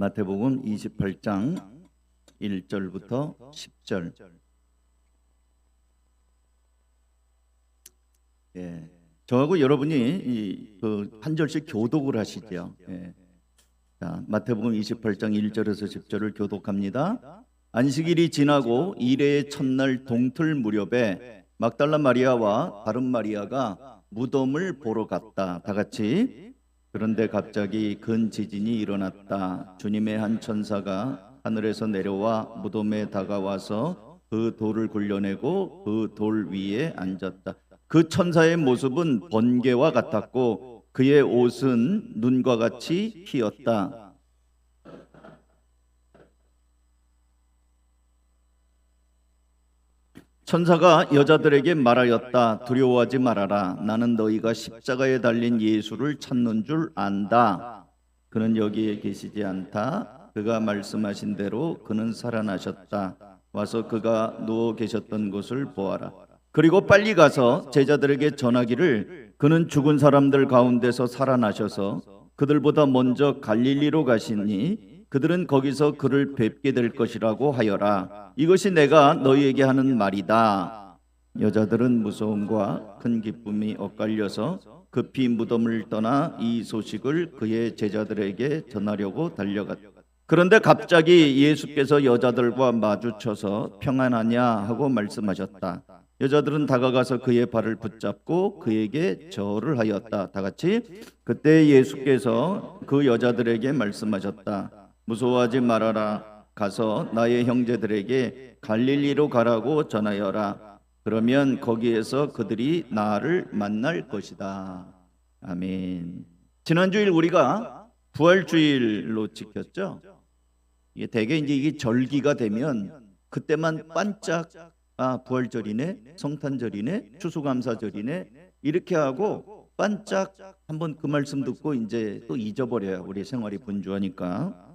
마태복음 28장 1절부터 10절. 예. 저하고 여러분이 이, 그 한 절씩 교독을 하시죠. 예. 자, 마태복음 28장 1절에서 10절을 교독합니다. 안식일이 지나고 이래의 첫날 동틀 무렵에 막달라 마리아와 다른 마리아가 무덤을 보러 갔다. 다 같이 그런데 갑자기 큰 지진이 일어났다. 주님의 한 천사가 하늘에서 내려와 무덤에 다가와서 그 돌을 굴려내고 그 돌 위에 앉았다. 그 천사의 모습은 번개와 같았고 그의 옷은 눈과 같이 희었다. 천사가 여자들에게 말하였다. 두려워하지 말아라. 나는 너희가 십자가에 달린 예수를 찾는 줄 안다. 그는 여기에 계시지 않다. 그가 말씀하신 대로 그는 살아나셨다. 와서 그가 누워 계셨던 곳을 보아라. 그리고 빨리 가서 제자들에게 전하기를 그는 죽은 사람들 가운데서 살아나셔서 그들보다 먼저 갈릴리로 가시니 그들은 거기서 그를 뵙게 될 것이라고 하여라. 이것이 내가 너희에게 하는 말이다. 여자들은 무서움과 큰 기쁨이 엇갈려서 급히 무덤을 떠나 이 소식을 그의 제자들에게 전하려고 달려갔다. 그런데 갑자기 예수께서 여자들과 마주쳐서 평안하냐 하고 말씀하셨다. 여자들은 다가가서 그의 발을 붙잡고 그에게 절을 하였다. 다 같이 그때 예수께서 그 여자들에게 말씀하셨다. 무서워하지 말아라. 가서 나의 형제들에게 갈릴리로 가라고 전하여라. 그러면 거기에서 그들이 나를 만날 것이다. 아멘. 지난주일 우리가 부활주일로 지켰죠. 이게 대개 이제 이게 절기가 되면 그때만 반짝 아 부활절이네, 성탄절이네, 추수감사절이네 이렇게 하고 반짝 한번 그 말씀 듣고 이제 또 잊어버려요. 우리 생활이 분주하니까.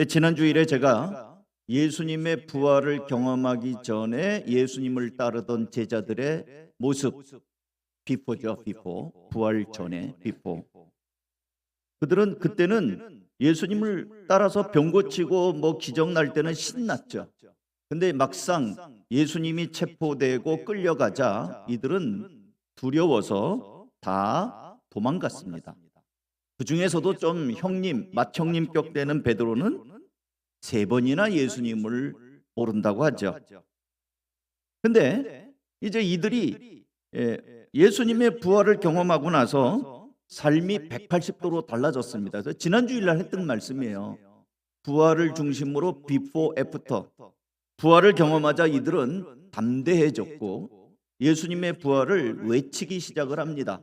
네, 지난 주일에 제가 예수님의 부활을 경험하기 전에 예수님을 따르던 제자들의 모습 비포죠, 비포. 부활 전에 비포. 그들은 그때는 예수님을 따라서 병 고치고 뭐 기적 날 때는 신났죠. 근데 막상 예수님이 체포되고 끌려가자 이들은 두려워서 다 도망갔습니다. 그 중에서도 좀 형님, 맏형님격 되는 베드로는 세 번이나 예수님을 모른다고 하죠. 근데 이제 이들이 예, 예수님의 부활을 경험하고 나서 삶이 180도로 달라졌습니다. 그래서 지난 주일날 했던 말씀이에요. 부활을 중심으로 비포 애프터. 부활을 경험하자 이들은 담대해졌고 예수님의 부활을 외치기 시작을 합니다.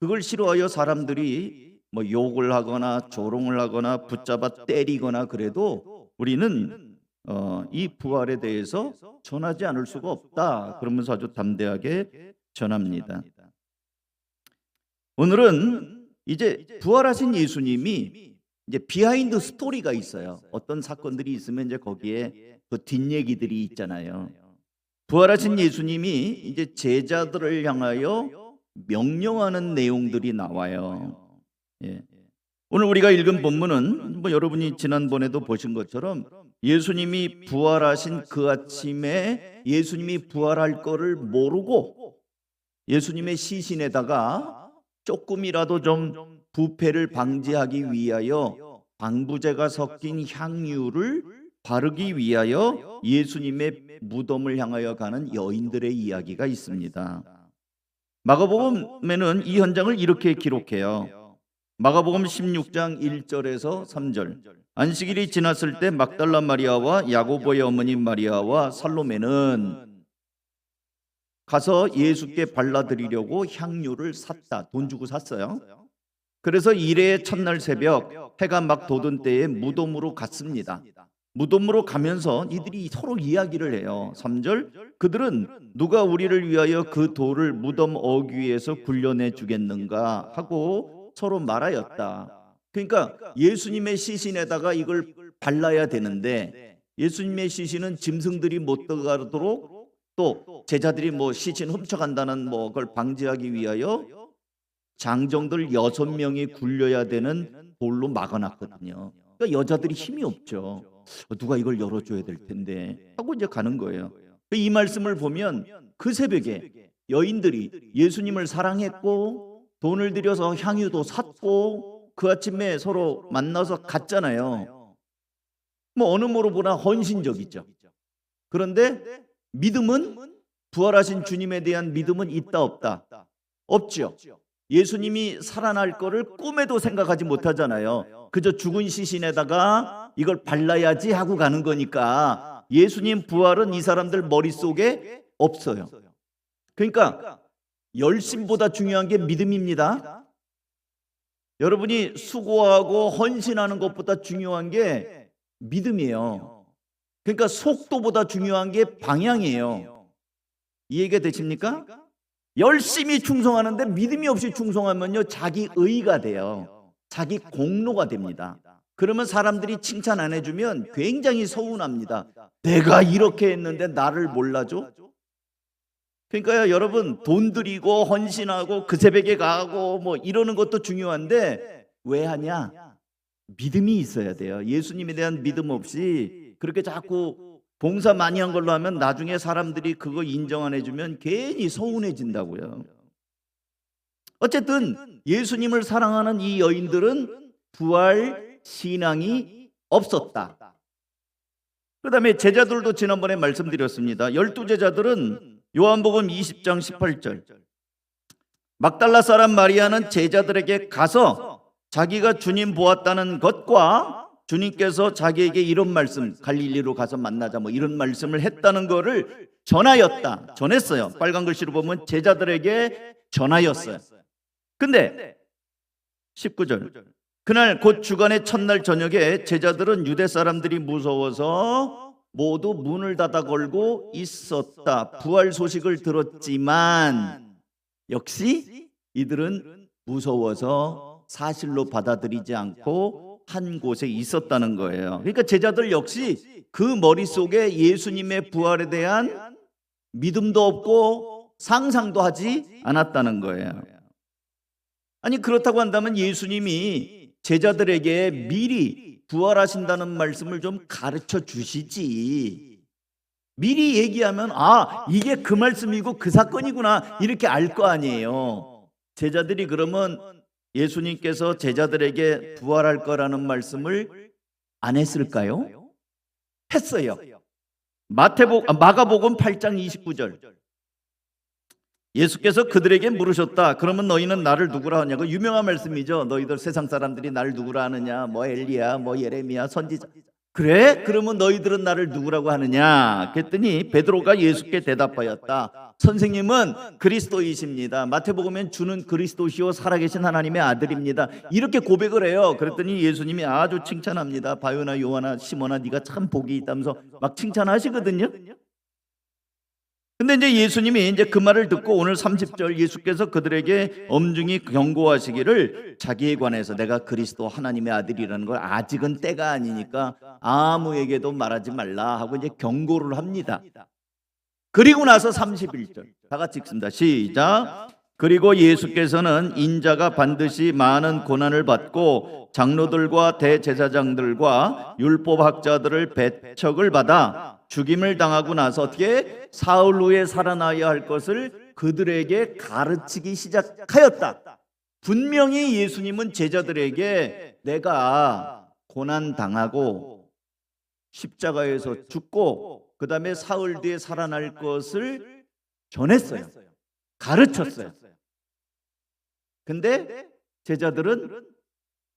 그걸 싫어하여 사람들이 뭐 욕을 하거나 조롱을 하거나 붙잡아 때리거나 그래도 우리는 어, 이 부활에 대해서 전하지 않을 수가 없다. 그러면서 아주 담대하게 전합니다. 오늘은 이제 부활하신 예수님이 이제 비하인드 스토리가 있어요. 어떤 사건들이 있으면 이제 거기에 그 뒷얘기들이 있잖아요. 부활하신 예수님이 이제 제자들을 향하여 명령하는 내용들이 나와요. 예. 오늘 우리가 읽은 본문은 뭐 여러분이 지난번에도 보신 것처럼 예수님이 부활하신 그 아침에 예수님이 부활할 거를 모르고 예수님의 시신에다가 조금이라도 좀 부패를 방지하기 위하여 방부제가 섞인 향유를 바르기 위하여 예수님의 무덤을 향하여 가는 여인들의 이야기가 있습니다. 마가복음에는 이 현장을 이렇게 기록해요. 마가복음 16장 1절에서 3절. 안식일이 지났을 때 막달라 마리아와 야고보의 어머니 마리아와 살로메는 가서 예수께 발라드리려고 향유를 샀다. 돈 주고 샀어요. 그래서 이래의 첫날 새벽 해가 막 돋은 때에 무덤으로 갔습니다. 무덤으로 가면서 이들이 서로 이야기를 해요. 3절 그들은 누가 우리를 위하여 그 돌을 무덤 어귀에서 굴려내 주겠는가 하고 서로 말하였다. 그러니까 예수님의 시신에다가 이걸 발라야 되는데 예수님의 시신은 짐승들이 못 들어가도록 또 제자들이 뭐 시신 훔쳐간다는 뭐 그걸 방지하기 위하여 장정들 여섯 명이 굴려야 되는 돌로 막아놨거든요. 그러니까 여자들이 힘이 없죠. 어, 누가 이걸 열어줘야 될 텐데 하고 이제 가는 거예요. 이 말씀을 보면 그 새벽에 여인들이 예수님을 사랑했고 돈을 들여서 향유도 샀고 그 아침에 서로 만나서 갔잖아요. 뭐 어느 모로 보나 헌신적이죠. 그런데 믿음은 부활하신 주님에 대한 믿음은 있다 없다 없죠. 예수님이 살아날 거를 꿈에도 생각하지 못하잖아요. 그저 죽은 시신에다가 이걸 발라야지 하고 가는 거니까 예수님 부활은 이 사람들 머릿속에 없어요. 그러니까 열심보다 중요한 게 믿음입니다. 여러분이 수고하고 헌신하는 것보다 중요한 게 믿음이에요. 그러니까 속도보다 중요한 게 방향이에요. 이해가 되십니까? 열심히 충성하는데 믿음이 없이 충성하면요 자기 의가 돼요. 자기 공로가 됩니다. 그러면 사람들이 칭찬 안 해주면 굉장히 서운합니다. 내가 이렇게 했는데 나를 몰라줘? 그러니까요 여러분 돈 들이고 헌신하고 그 새벽에 가고 뭐 이러는 것도 중요한데 왜 하냐? 믿음이 있어야 돼요. 예수님에 대한 믿음 없이 그렇게 자꾸 봉사 많이 한 걸로 하면 나중에 사람들이 그거 인정 안 해주면 괜히 서운해진다고요. 어쨌든 예수님을 사랑하는 이 여인들은 부활 신앙이 없었다. 그 다음에 제자들도 지난번에 말씀드렸습니다. 열두 제자들은 요한복음 20장 18절 막달라 사람 마리아는 제자들에게 가서 자기가 주님 보았다는 것과 주님께서 자기에게 이런 말씀 갈릴리로 가서 만나자 뭐 이런 말씀을 했다는 거를 전하였다. 전했어요. 빨간 글씨로 보면 제자들에게 전하였어요. 근데 19절 그날 곧 주간의 첫날 저녁에 제자들은 유대 사람들이 무서워서 모두 문을 닫아 걸고 있었다. 부활 소식을 들었지만 역시 이들은 무서워서 사실로 받아들이지 않고 한 곳에 있었다는 거예요. 그러니까 제자들 역시 그 머릿속에 예수님의 부활에 대한 믿음도 없고 상상도 하지 않았다는 거예요. 아니 그렇다고 한다면 예수님이 제자들에게 미리 부활하신다는 말씀을 좀 가르쳐 주시지. 미리 얘기하면 아 이게 그 말씀이고 그 사건이구나 이렇게 알 거 아니에요. 제자들이 그러면 예수님께서 제자들에게 부활할 거라는 말씀을 안 했을까요? 했어요. 마태복 아, 마가복음 8장 29절. 예수께서 그들에게 물으셨다. 그러면 너희는 나를 누구라 하냐고 유명한 말씀이죠. 너희들 세상 사람들이 나를 누구라 하느냐? 뭐 엘리야, 뭐 예레미야, 선지자. 그래? 그러면 너희들은 나를 누구라고 하느냐? 그랬더니 베드로가 예수께 대답하였다. 선생님은 그리스도이십니다. 마태복음엔 주는 그리스도시요 살아계신 하나님의 아들입니다. 이렇게 고백을 해요. 그랬더니 예수님이 아주 칭찬합니다. 바요나 요하나 시모나 네가 참 복이 있다면서 막 칭찬하시거든요. 근데 이제 예수님이 이제 그 말을 듣고 오늘 30절 예수께서 그들에게 엄중히 경고하시기를 자기에 관해서 내가 그리스도 하나님의 아들이라는 걸 아직은 때가 아니니까 아무에게도 말하지 말라 하고 이제 경고를 합니다. 그리고 나서 31절 다 같이 읽습니다. 시작. 그리고 예수께서는 인자가 반드시 많은 고난을 받고 장로들과 대제사장들과 율법학자들을 배척을 받아 죽임을 당하고 나서 어떻게 사흘 후에 살아나야 할 것을 그들에게 가르치기 시작하였다. 분명히 예수님은 제자들에게 내가 고난 당하고 십자가에서 죽고 그 다음에 사흘 뒤에 살아날 것을 전했어요. 가르쳤어요. 근데 제자들은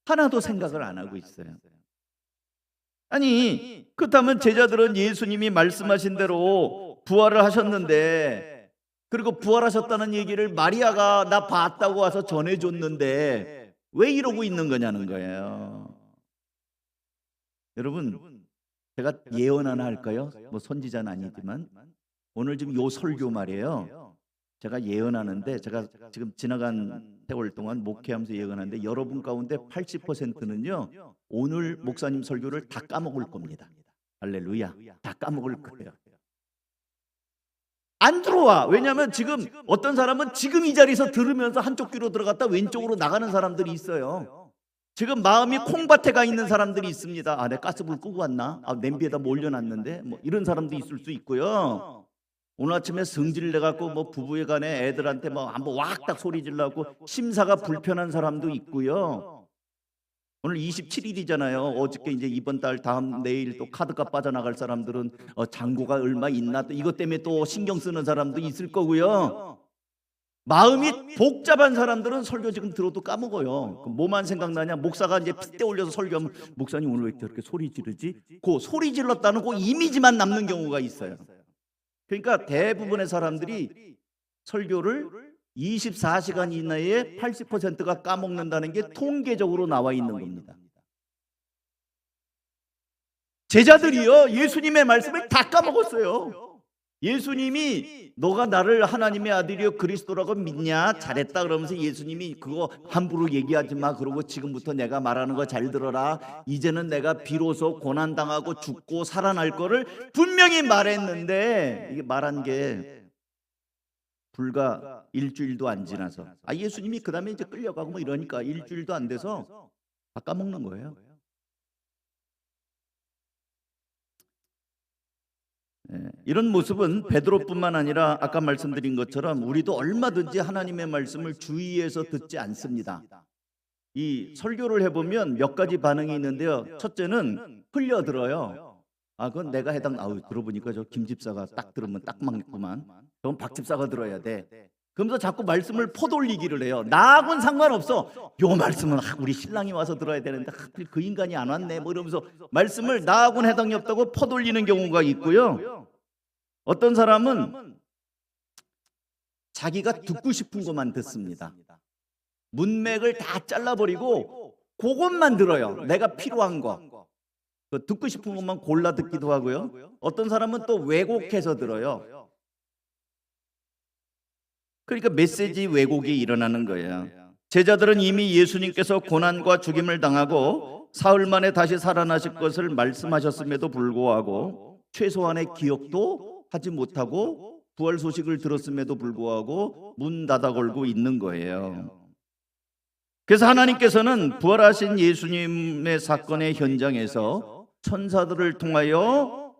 하나도 생각을 안 하고 있어요. 아니 그렇다면 제자들은 예수님이 말씀하신 대로 부활을 하셨는데 그리고 부활하셨다는 얘기를 마리아가 나 봤다고 와서 전해줬는데 왜 이러고 있는 거냐는 거예요. 여러분 제가 예언 하나 할까요? 뭐 선지자는 아니지만 오늘 지금 요 설교 말이에요. 제가 예언하는데 제가 지금 지나간 세월 동안 목회하면서 예언하는데 여러분 가운데 80%는요 오늘 목사님 설교를 다 까먹을 겁니다. 할렐루야. 다 까먹을 거예요. 안 들어와. 왜냐하면 지금 어떤 사람은 지금 이 자리에서 들으면서 한쪽 귀로 들어갔다 왼쪽으로 나가는 사람들이 있어요. 지금 마음이 콩밭에 가 있는 사람들이 있습니다. 아, 내 가스불 끄고 왔나? 아, 냄비에다 뭐 올려놨는데 뭐 이런 사람도 있을 수 있고요. 오늘 아침에 성질 내갖고 뭐 부부에 간에 애들한테 뭐 한번 왁딱 소리 질러고 심사가 불편한 사람도 있고요. 오늘 27일이잖아요. 어저께 이제 이번 달 다음 내일 또 카드값 빠져나갈 사람들은 어, 잔고가 얼마 있나 또 이것 때문에 또 신경 쓰는 사람도 있을 거고요. 마음이 복잡한 사람들은 설교 지금 들어도 까먹어요. 그럼 뭐만 생각나냐? 목사가 이제 핏대 올려서 설교하면 목사님 오늘 왜 이렇게 소리 지르지? 그 소리 질렀다는 그 이미지만 남는 경우가 있어요. 그러니까 대부분의 사람들이 설교를 24시간 이내에 80%가 까먹는다는 게 통계적으로 나와 있는 겁니다. 제자들이요 예수님의 말씀을 다 까먹었어요. 예수님이 너가 나를 하나님의 아들이요 그리스도라고 믿냐 잘했다 그러면서 예수님이 그거 함부로 얘기하지 마 그러고 지금부터 내가 말하는 거 잘 들어라 이제는 내가 비로소 고난 당하고 죽고 살아날 거를 분명히 말했는데 이게 말한 게 불과 일주일도 안 지나서 아 예수님이 그 다음에 이제 끌려가고 뭐 이러니까 일주일도 안 돼서 다 까먹는 거예요. 예, 이런 모습은 베드로뿐만 아니라 아까 말씀드린 것처럼 우리도 얼마든지 하나님의 말씀을 주의해서 듣지 않습니다. 이 설교를 해보면 몇 가지 반응이 있는데요. 첫째는 흘려들어요. 아, 그건 내가 해당, 아우, 들어보니까 저 김 집사가 딱 들으면 딱 맞구만. 그럼 박 집사가 들어야 돼. 그러면서 자꾸 말씀을 퍼돌리기를 해요. 나하고는 상관없어. 요 말씀은 아, 우리 신랑이 와서 들어야 되는데 하필 그 인간이 안 왔네. 뭐 이러면서 말씀을 나하고는 해당이 없다고 퍼돌리는 경우가 있고요. 어떤 사람은 자기가 듣고 싶은 것만 듣습니다. 문맥을 다 잘라버리고 그것만 들어요. 내가 필요한 거. 그 듣고 싶은 것만 골라 듣기도 하고요. 어떤 사람은 또 왜곡해서 들어요. 그러니까 메시지 왜곡이 일어나는 거예요. 제자들은 이미 예수님께서 고난과 죽임을 당하고 사흘 만에 다시 살아나실 것을 말씀하셨음에도 불구하고 최소한의 기억도 하지 못하고 부활 소식을 들었음에도 불구하고 문 닫아 걸고 있는 거예요. 그래서 하나님께서는 부활하신 예수님의 사건의 현장에서 천사들을 통하여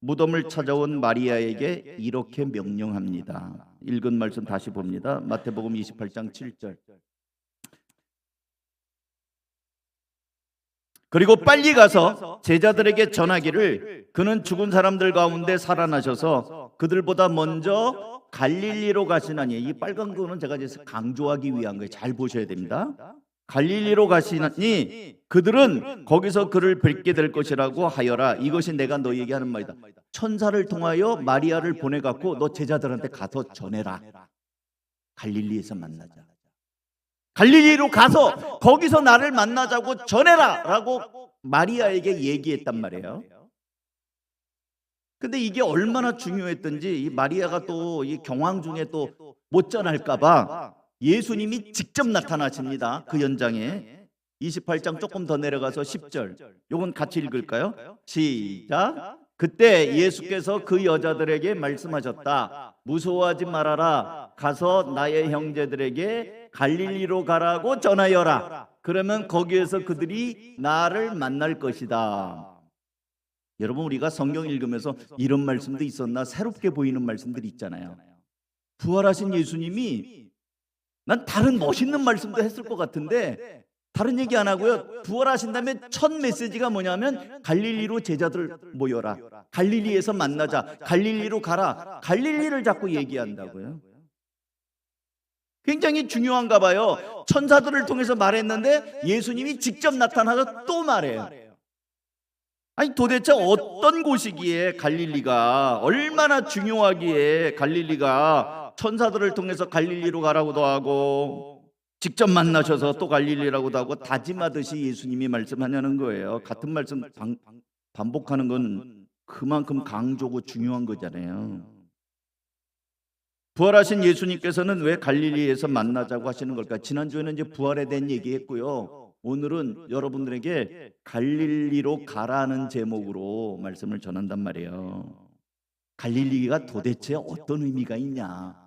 무덤을 찾아온 마리아에게 이렇게 명령합니다. 읽은 말씀 다시 봅니다. 마태복음 28장 7절. 그리고 빨리 가서 제자들에게 전하기를 그는 죽은 사람들 가운데 살아나셔서 그들보다 먼저 갈릴리로 가시나니 이 빨간 거는 제가 이제 강조하기 위한 거예요. 잘 보셔야 됩니다. 갈릴리로 가시나니 그들은 거기서 그를 뵙게 될 것이라고 하여라. 이것이 내가 너에게 하는 말이다. 천사를 통하여 마리아를 보내 갖고 너 제자들한테 가서 전해라. 갈릴리에서 만나자. 갈릴리로 가서 거기서 나를 만나자고 전해라라고 마리아에게 얘기했단 말이에요. 근데 이게 얼마나 중요했던지 이 마리아가 또 이 경황 중에 또 못 전할까봐 예수님이 직접 나타나십니다. 그 현장에 28장 조금 더 내려가서 10절. 요건 같이 읽을까요? 시작. 그때 예수께서 그 여자들에게 말씀하셨다. 무서워하지 말아라. 가서 나의 형제들에게 갈릴리로 가라고 전하여라. 그러면 거기에서 그들이 나를 만날 것이다. 여러분 우리가 성경 읽으면서 이런 말씀도 있었나 새롭게 보이는 말씀들이 있잖아요. 부활하신 예수님이 난 다른 멋있는 말씀도 했을 것 같은데 다른 얘기 안 하고요. 부활하신 다음에 첫 메시지가 뭐냐면 갈릴리로 제자들 모여라. 갈릴리에서 만나자. 갈릴리로 가라. 갈릴리를 자꾸 얘기한다고요. 굉장히 중요한가 봐요. 천사들을 통해서 말했는데 예수님이 직접 나타나서 또 말해요. 아니 도대체 어떤 곳이기에 갈릴리가 얼마나 중요하기에 갈릴리가 천사들을 통해서 갈릴리로 가라고도 하고 직접 만나셔서 또 갈릴리라고도 하고 다짐하듯이 예수님이 말씀하냐는 거예요. 같은 말씀 반, 반복하는 건 그만큼 강조고 중요한 거잖아요. 부활하신 예수님께서는 왜 갈릴리에서 만나자고 하시는 걸까? 지난주에는 이제 부활에 대한 얘기했고요. 오늘은 여러분들에게 갈릴리로 가라는 제목으로 말씀을 전한단 말이에요. 갈릴리가 도대체 어떤 의미가 있냐?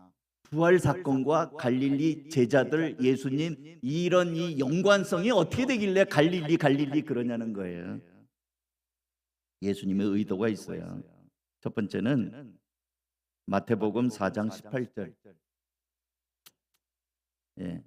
부활 사건과 갈릴리 제자들 예수님 이런 이 연관성이 어떻게 되길래 갈릴리 갈릴리 그러냐는 거예요. 예수님의 의도가 있어요. 첫 번째는 마태복음 4장 18절. 예.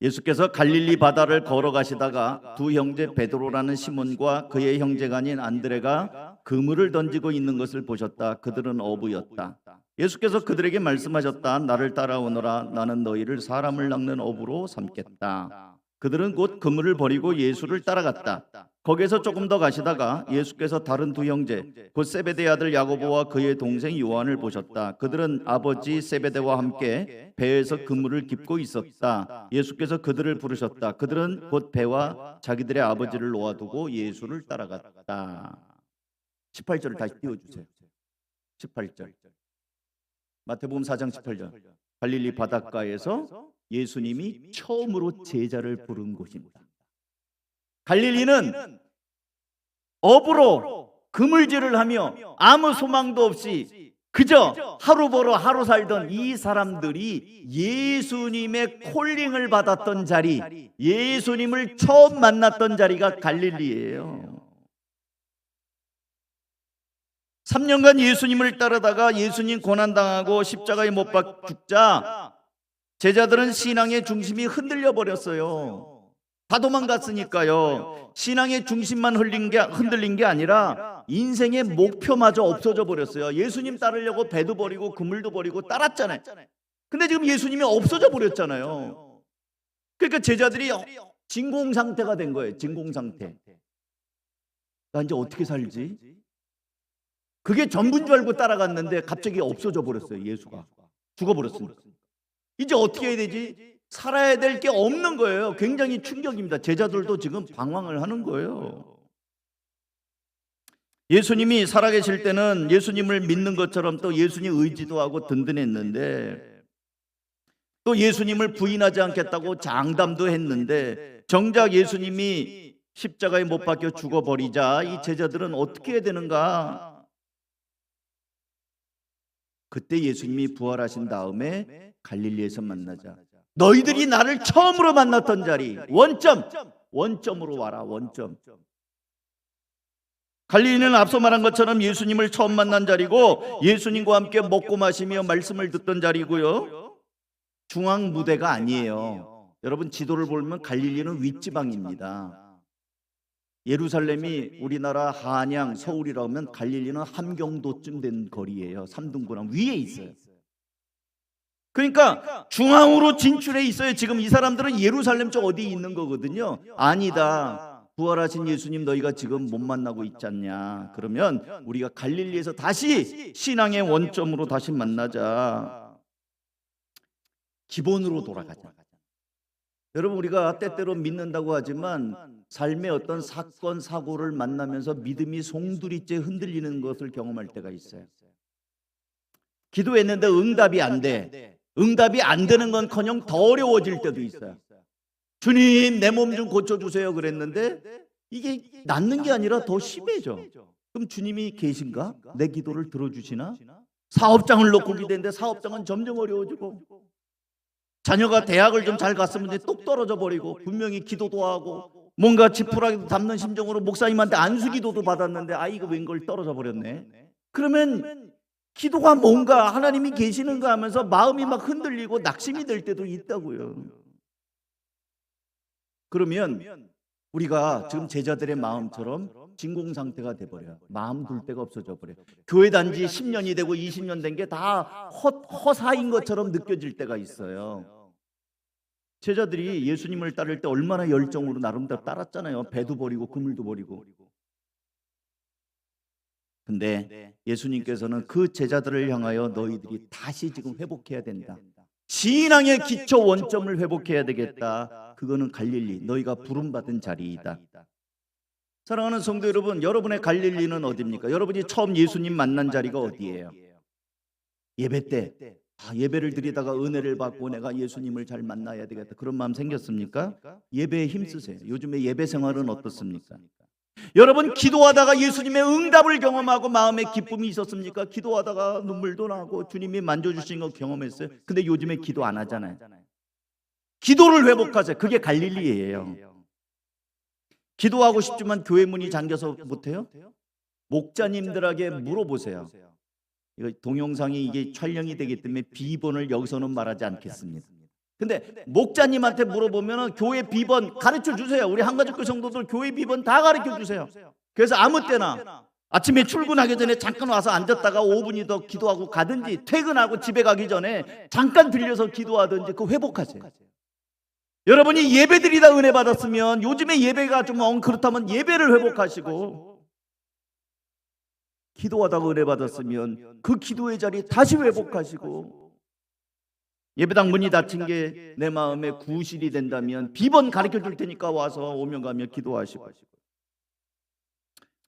예수께서 갈릴리 바다를 걸어가시다가 두 형제 베드로라는 시몬과 그의 형제가 아닌 안드레가 그물을 던지고 있는 것을 보셨다. 그들은 어부였다. 예수께서 그들에게 말씀하셨다. 나를 따라오너라. 나는 너희를 사람을 낚는 어부로 삼겠다. 그들은 곧 그물을 버리고 예수를 따라갔다. 거기에서 조금 더 가시다가 예수께서 다른 두 형제 곧 세베대 아들 야고보와 그의 동생 요한을 보셨다. 그들은 아버지 세베대와 함께 배에서 그물을 깁고 있었다. 예수께서 그들을 부르셨다. 그들은 곧 배와 자기들의 아버지를 놓아두고 예수를 따라갔다. 18절을 다시 띄워 주세요. 18절. 마태복음 4장 18절. 갈릴리 바닷가에서 예수님이 처음으로 제자를 부른 곳입니다. 갈릴리는 업으로 그물질을 하며 아무 소망도 없이 그저 하루 벌어 하루 살던 이 사람들이 예수님의 콜링을 받았던 자리, 예수님을 처음 만났던 자리가 갈릴리예요. 3년간 예수님을 따르다가 예수님 고난당하고 십자가에 못박 죽자 제자들은 신앙의 중심이 흔들려 버렸어요. 다 도망갔으니까요. 신앙의 중심만 흘린 게 흔들린 게 아니라 인생의 목표마저 없어져 버렸어요. 예수님 따르려고 배도 버리고 그물도 버리고 따랐잖아요. 근데 지금 예수님이 없어져 버렸잖아요. 그러니까 제자들이 진공 상태가 된 거예요. 진공 상태. 나 이제 어떻게 살지? 그게 전부인 줄 알고 따라갔는데 갑자기 없어져 버렸어요. 예수가 죽어 버렸습니다. 이제 어떻게 해야 되지? 살아야 될 게 없는 거예요. 굉장히 충격입니다. 제자들도 지금 방황을 하는 거예요. 예수님이 살아계실 때는 예수님을 믿는 것처럼 또 예수님 의지도 하고 든든했는데 또 예수님을 부인하지 않겠다고 장담도 했는데 정작 예수님이 십자가에 못 박혀 죽어버리자 이 제자들은 어떻게 해야 되는가? 그때 예수님이 부활하신 다음에 갈릴리에서 만나자. 너희들이 나를 처음으로 만났던 자리. 원점. 원점으로 와라. 원점. 갈릴리는 앞서 말한 것처럼 예수님을 처음 만난 자리고 예수님과 함께 먹고 마시며 말씀을 듣던 자리고요. 중앙 무대가 아니에요. 여러분 지도를 보면 갈릴리는 윗지방입니다. 예루살렘이 우리나라 한양, 서울이라고 하면 갈릴리는 함경도쯤 된 거리예요. 삼등분함 위에 있어요. 그러니까 중앙으로 진출해 있어요. 지금 이 사람들은 예루살렘 쪽 어디 있는 거거든요. 아니다. 부활하신 예수님 너희가 지금 못 만나고 있지 않냐. 그러면 우리가 갈릴리에서 다시 신앙의 원점으로 다시 만나자. 기본으로 돌아가자. 여러분 우리가 때때로 믿는다고 하지만 삶의 어떤 사건 사고를 만나면서 믿음이 송두리째 흔들리는 것을 경험할 때가 있어요. 기도했는데 응답이 안 돼. 응답이 안 되는 건커녕 더 어려워질 때도 있어요. 주님 내 몸 좀 고쳐 주세요 그랬는데 이게 낫는 게 아니라 더 심해져. 그럼 주님이 계신가? 내 기도를 들어주시나? 사업장을 놓고 기대는데 사업장은 점점 어려워지고 자녀가 대학을 좀 잘 갔으면 똑 떨어져 버리고 분명히 기도도 하고 뭔가 지푸라기도 담는 심정으로 목사님한테 안수기도도 받았는데 아 이거 웬걸 떨어져 버렸네. 그러면 기도가 뭔가 하나님이 계시는가 하면서 마음이 막 흔들리고 낙심이 될 때도 있다고요. 그러면 우리가 지금 제자들의 마음처럼 진공 상태가 돼 버려요. 마음 둘 데가 없어져 버려요. 교회 단지 10년이 되고 20년 된 게 다 허사인 것처럼 느껴질 때가 있어요. 제자들이 예수님을 따를 때 얼마나 열정으로 나름대로 따랐잖아요. 배도 버리고 그물도 버리고. 근데 예수님께서는 그 제자들을 향하여 너희들이 다시 지금 회복해야 된다. 신앙의 기초 원점을 회복해야 되겠다. 그거는 갈릴리 너희가 부름 받은 자리이다. 사랑하는 성도 여러분, 여러분의 갈릴리는 어디입니까? 여러분이 처음 예수님 만난 자리가 어디예요? 예배 때 아, 예배를 드리다가 은혜를 받고 내가 예수님을 잘 만나야 되겠다. 그런 마음 생겼습니까? 예배에 힘쓰세요. 요즘에 예배 생활은 어떻습니까? 여러분 기도하다가 예수님의 응답을 경험하고 마음에 기쁨이 있었습니까? 기도하다가 눈물도 나고 주님이 만져주신 거 경험했어요. 근데 요즘에 기도 안 하잖아요. 기도를 회복하세요. 그게 갈릴리예요. 기도하고 싶지만 교회 문이 잠겨서 못해요? 목자님들에게 물어보세요. 이거 동영상이 이게 촬영이 되기 때문에 비번을 여기서는 말하지 않겠습니다. 근데 목자님한테 물어보면 교회 비번 가르쳐 주세요. 우리 한가족교 성도들 교회 비번 다 가르쳐 주세요. 그래서 아무 때나 아침에 출근하기 전에 잠깐 와서 앉았다가 5분이 더 기도하고 가든지 퇴근하고 집에 가기 전에 잠깐 들려서 기도하든지 그 회복하세요. 여러분이 예배드리다 은혜 받았으면 요즘에 예배가 좀 엉 그렇다면 예배를 회복하시고 기도하다가 은혜 받았으면 그 기도의 자리 다시 회복하시고 예배당 문이 닫힌 게 내 마음에 구실이 된다면 비번 가르쳐 줄 테니까 와서 오면 가면 기도하시고.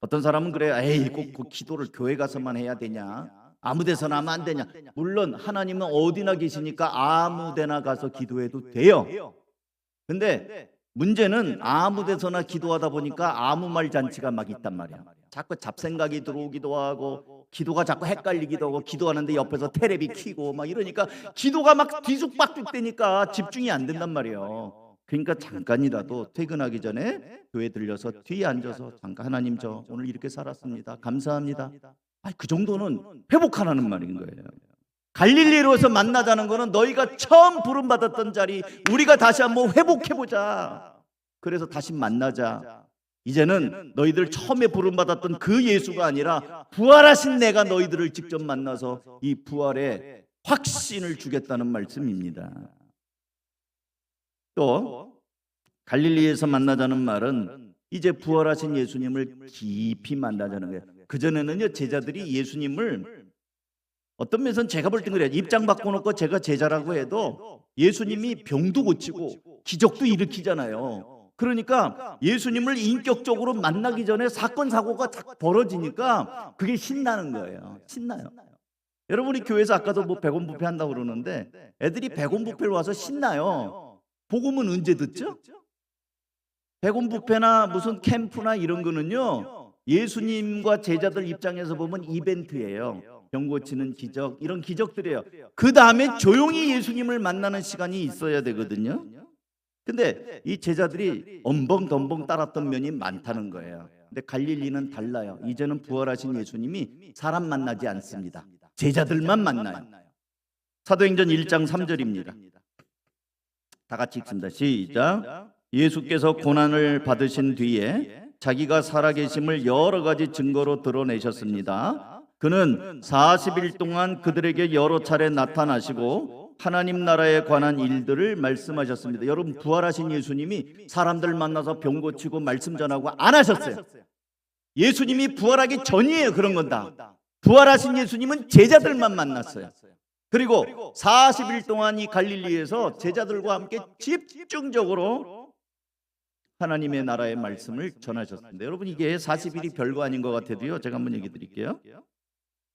어떤 사람은 그래 에이 꼭 그 기도를 교회 가서만 해야 되냐? 아무 데서나 하면 안 되냐? 물론 하나님은 어디나 계시니까 아무 데나 가서 기도해도 돼요. 근데 문제는 아무 데서나 기도하다 보니까 아무 말 잔치가 막 있단 말이야 자꾸 잡생각이 들어오기도 하고 기도가 자꾸 헷갈리기도 하고 기도하는데 옆에서 테레비 키고 막 이러니까 기도가 막 뒤죽박죽 되니까 집중이 안 된단 말이에요. 그러니까 잠깐이라도 퇴근하기 전에 교회 들려서 뒤에 앉아서 잠깐 하나님 저 오늘 이렇게 살았습니다. 감사합니다. 아, 그 정도는 회복하라는 말인 거예요. 갈릴리로에서 만나자는 거는 너희가 처음 부름 받았던 자리 우리가 다시 한번 회복해 보자. 그래서 다시 만나자. 이제는 너희들 처음에 부름받았던 그 예수가 아니라 부활하신 내가 너희들을 직접 만나서 이 부활의 확신을 주겠다는 말씀입니다. 또 갈릴리에서 만나자는 말은 이제 부활하신 예수님을 깊이 만나자는 거예요. 그 전에는요 제자들이 예수님을 어떤 면에서는 제가 볼 땐 그래요. 입장 바꿔놓고 제가 제자라고 해도 예수님이 병도 고치고 기적도 일으키잖아요. 그러니까 예수님을 인격적으로 만나기 전에 사건 사고가 딱 벌어지니까 그게 신나는 거예요. 신나요. 여러분이 교회에서 아까도 뭐 백원 부패 한다고 그러는데 애들이 백원 부패를 와서 신나요. 복음은 언제 듣죠? 백원 부패나 무슨 캠프나 이런 거는요. 예수님과 제자들 입장에서 보면 이벤트예요. 병 고 치는 기적 이런 기적들이에요. 그 다음에 조용히 예수님을 만나는 시간이 있어야 되거든요. 근데 이 제자들이 엄벙덤벙 따랐던 면이 많다는 거예요. 근데 갈릴리는 달라요. 이제는 부활하신 예수님이 사람 만나지 않습니다. 제자들만 만나요. 사도행전 1장 3절입니다. 다 같이 읽습니다. 시작. 예수께서 고난을 받으신 뒤에 자기가 살아계심을 여러 가지 증거로 드러내셨습니다. 그는 40일 동안 그들에게 여러 차례 나타나시고 하나님 나라에 관한 일들을 말씀하셨습니다. 여러분 부활하신 예수님이 사람들 만나서 병 고치고 말씀 전하고 안 하셨어요. 예수님이 부활하기 전이에요. 그런 건 다. 부활하신 예수님은 제자들만 만났어요. 그리고 40일 동안 이 갈릴리에서 제자들과 함께 집중적으로 하나님의 나라의 말씀을 전하셨습니다. 여러분 이게 40일이 별거 아닌 것 같아도요. 제가 한번 얘기 드릴게요.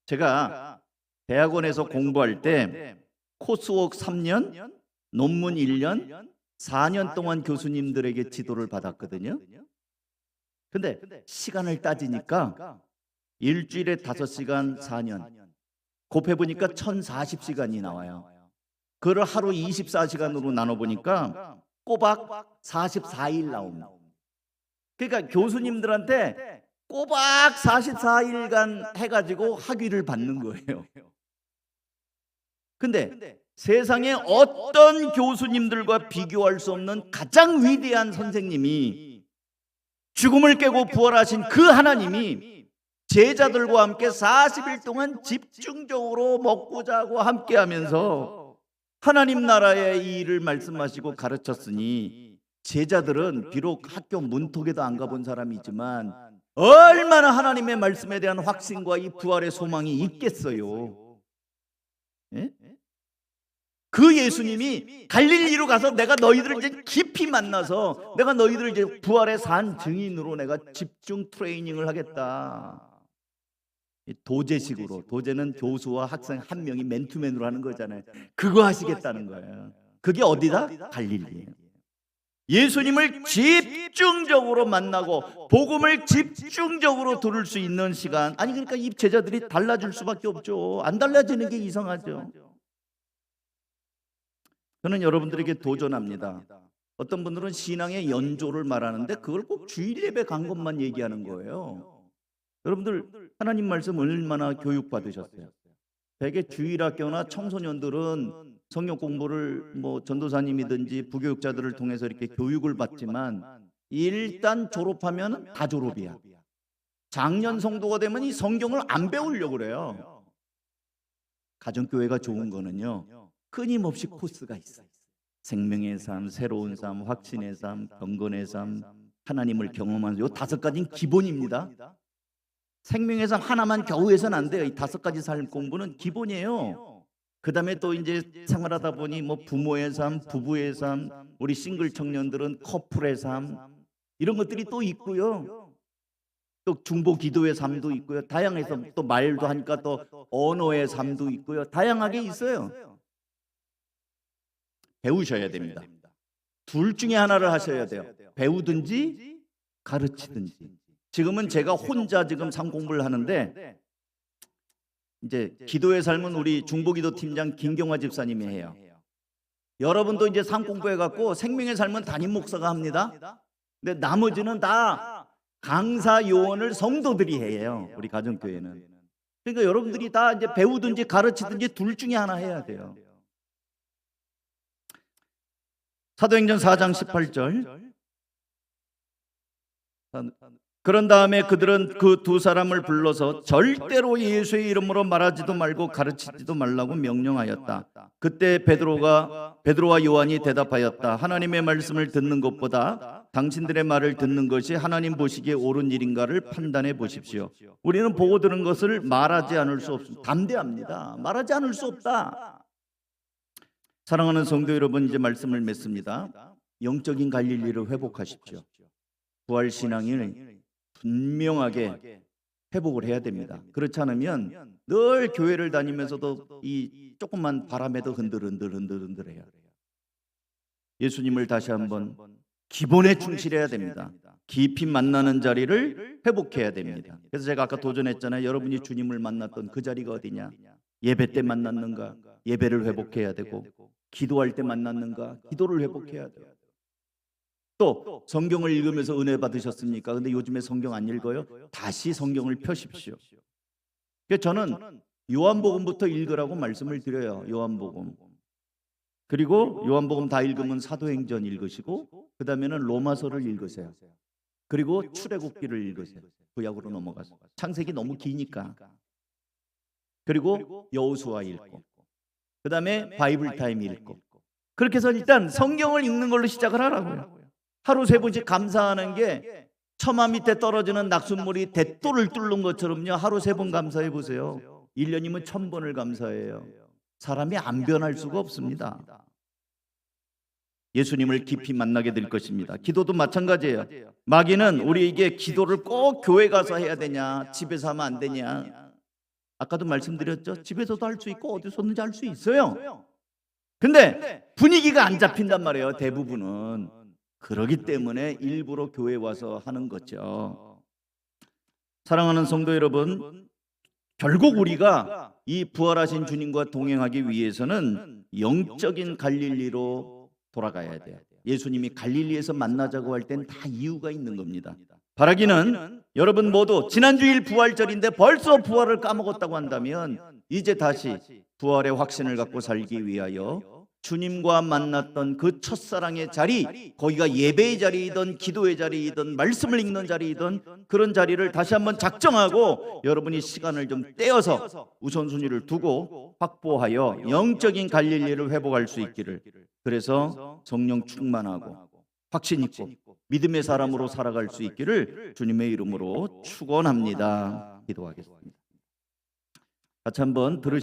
제가 대학원에서 공부할 때 코스웍 3년, 논문 1년, 4년 동안 교수님들에게 지도를 받았거든요. 근데 시간을 따지니까 일주일에 5시간 4년 곱해 보니까 1040시간이 나와요. 그걸 하루 24시간으로 나눠 보니까 꼬박 44일 나옵니다. 그러니까 교수님들한테 꼬박 44일간 해가지고 학위를 받는 거예요. 근데 세상에 어떤 교수님들과 비교할 수 없는 가장 위대한 선생님이 죽음을 깨고 부활하신 그 하나님이 제자들과 함께 40일 동안 집중적으로 먹고 자고 함께 하면서 하나님 나라의 이 일을 말씀하시고 가르쳤으니 제자들은 비록 학교 문턱에도 안 가본 사람이지만 얼마나 하나님의 말씀에 대한 확신과 이 부활의 소망이 있겠어요. 예? 그 예수님이 갈릴리로 가서 내가 너희들을 이제 깊이 만나서 내가 너희들을 이제 부활의 산 증인으로 내가 집중 트레이닝을 하겠다. 이 도제식으로 도제는 교수와 학생 한 명이 맨투맨으로 하는 거잖아요. 그거 하시겠다는 거예요. 그게 어디다? 갈릴리예요. 예수님을 집중적으로 만나고 복음을 집중적으로 들을 수 있는 시간. 아니 그러니까 이 제자들이 달라질 수밖에 없죠. 안 달라지는 게 이상하죠. 저는 여러분들에게 도전합니다. 어떤 분들은 신앙의 연조를 말하는데 그걸 꼭 주일 예배 간 것만 얘기하는 거예요. 여러분들 하나님 말씀 얼마나 교육 받으셨어요? 대개 주일학교나 청소년들은 성경 공부를 뭐 전도사님이든지 부교육자들을 통해서 이렇게 교육을 받지만 일단 졸업하면 다 졸업이야. 작년 성도가 되면 이 성경을 안 배우려고 그래요. 가정교회가 좋은 거는요. 끊임없이 코스가 있어요. 생명의 삶, 새로운 삶, 확신의 삶, 경건의 삶, 하나님을 경험하는 요 다섯 가지는 기본입니다. 생명의 삶 하나만 겨우 해서는 안 돼요. 이 다섯 가지 삶 공부는 기본이에요. 그 다음에 또 이제 생활하다 보니 뭐 부모의 삶, 부부의 삶, 우리 싱글 청년들은 커플의 삶 이런 것들이 또 있고요. 또 중보 기도의 삶도 있고요. 다양해서 또 말도 하니까 또 언어의 삶도 있고요. 다양하게 있어요. 배우셔야 됩니다. 둘 중에 하나를 하셔야 돼요. 배우든지 가르치든지. 지금은 제가 혼자 지금 상 공부를 하는데 이제 기도의 삶은 우리 중보기도 팀장 김경화 집사님이 해요. 여러분도 이제 상 공부해 갖고 생명의 삶은 담임 목사가 합니다. 근데 나머지는 다 강사 요원을 성도들이 해요. 우리 가정교회는. 그러니까 여러분들이 다 이제 배우든지 가르치든지 둘 중에 하나 해야 돼요. 사도행전 4장 18절. 그런 다음에 그들은 그 두 사람을 불러서 절대로 예수의 이름으로 말하지도 말고 가르치지도 말라고 명령하였다. 그때 베드로가 베드로와 요한이 대답하였다. 하나님의 말씀을 듣는 것보다 당신들의 말을 듣는 것이 하나님 보시기에 옳은 일인가를 판단해 보십시오. 우리는 보고 들은 것을 말하지 않을 수 없습니다. 담대합니다. 말하지 않을 수 없다. 사랑하는 성도 여러분 이제 말씀을 맺습니다. 영적인 갈릴리를 회복하십시오. 부활 신앙을 분명하게 회복을 해야 됩니다. 그렇지 않으면 늘 교회를 다니면서도 이 조금만 바람에도 흔들흔들 흔들흔들해요. 예수님을 다시 한번 기본에 충실해야 됩니다. 깊이 만나는 자리를 회복해야 됩니다. 그래서 제가 아까 도전했잖아요. 여러분이 주님을 만났던 그 자리가 어디냐? 예배 때 만났는가? 예배를 회복해야 되고 기도할 때 만났는가? 기도를 회복해야 돼요. 또 성경을 읽으면서 은혜 받으셨습니까? 근데 요즘에 성경 안 읽어요? 다시 성경을 펴십시오. 그래서 저는 요한복음부터 읽으라고 말씀을 드려요. 요한복음. 그리고 요한복음 다 읽으면 사도행전 읽으시고 그 다음에는 로마서를 읽으세요. 그리고 출애굽기를 읽으세요. 구약으로 넘어가서 창세기 너무 기니까. 그리고 여호수아 읽고 그 다음에 바이블 타임 읽고 그렇게 해서 일단 성경을 읽는 걸로 시작을 하라고요. 하루 세 번씩 감사하는 게 처마 밑에 떨어지는 낙숫물이 대도를 뚫는 것처럼요. 하루 세 번 감사해 보세요. 1년이면 천 번을 감사해요. 사람이 안 변할 수가 없습니다. 예수님을 깊이 만나게 될 것입니다. 기도도 마찬가지예요. 마귀는 우리에게 기도를 꼭 교회 가서 해야 되냐, 집에서 하면 안 되냐. 아까도 말씀드렸죠. 집에서도 할 수 있고 어디서든지 할 수 있어요. 근데 분위기가 안 잡힌단 말이에요. 대부분은. 그러기 때문에 일부러 교회 와서 하는 거죠. 사랑하는 성도 여러분, 결국 우리가 이 부활하신 주님과 동행하기 위해서는 영적인 갈릴리로 돌아가야 돼요. 예수님이 갈릴리에서 만나자고 할 땐 다 이유가 있는 겁니다. 바라기는 여러분 모두 지난주일 부활절인데 벌써 부활을 까먹었다고 한다면 이제 다시 부활의 확신을 갖고 살기 위하여 주님과 만났던 그 첫사랑의 자리, 거기가 예배의 자리이든 기도의 자리이든 말씀을 읽는 자리이든 그런 자리를 다시 한번 작정하고 여러분이 시간을 좀 떼어서 우선순위를 두고 확보하여 영적인 갈릴리를 회복할 수 있기를. 그래서 성령 충만하고 확신 있고 믿음의 사람으로 살아갈 수 있기를 주님의 이름으로 축원합니다. 기도하겠습니다. 같이 한번 들으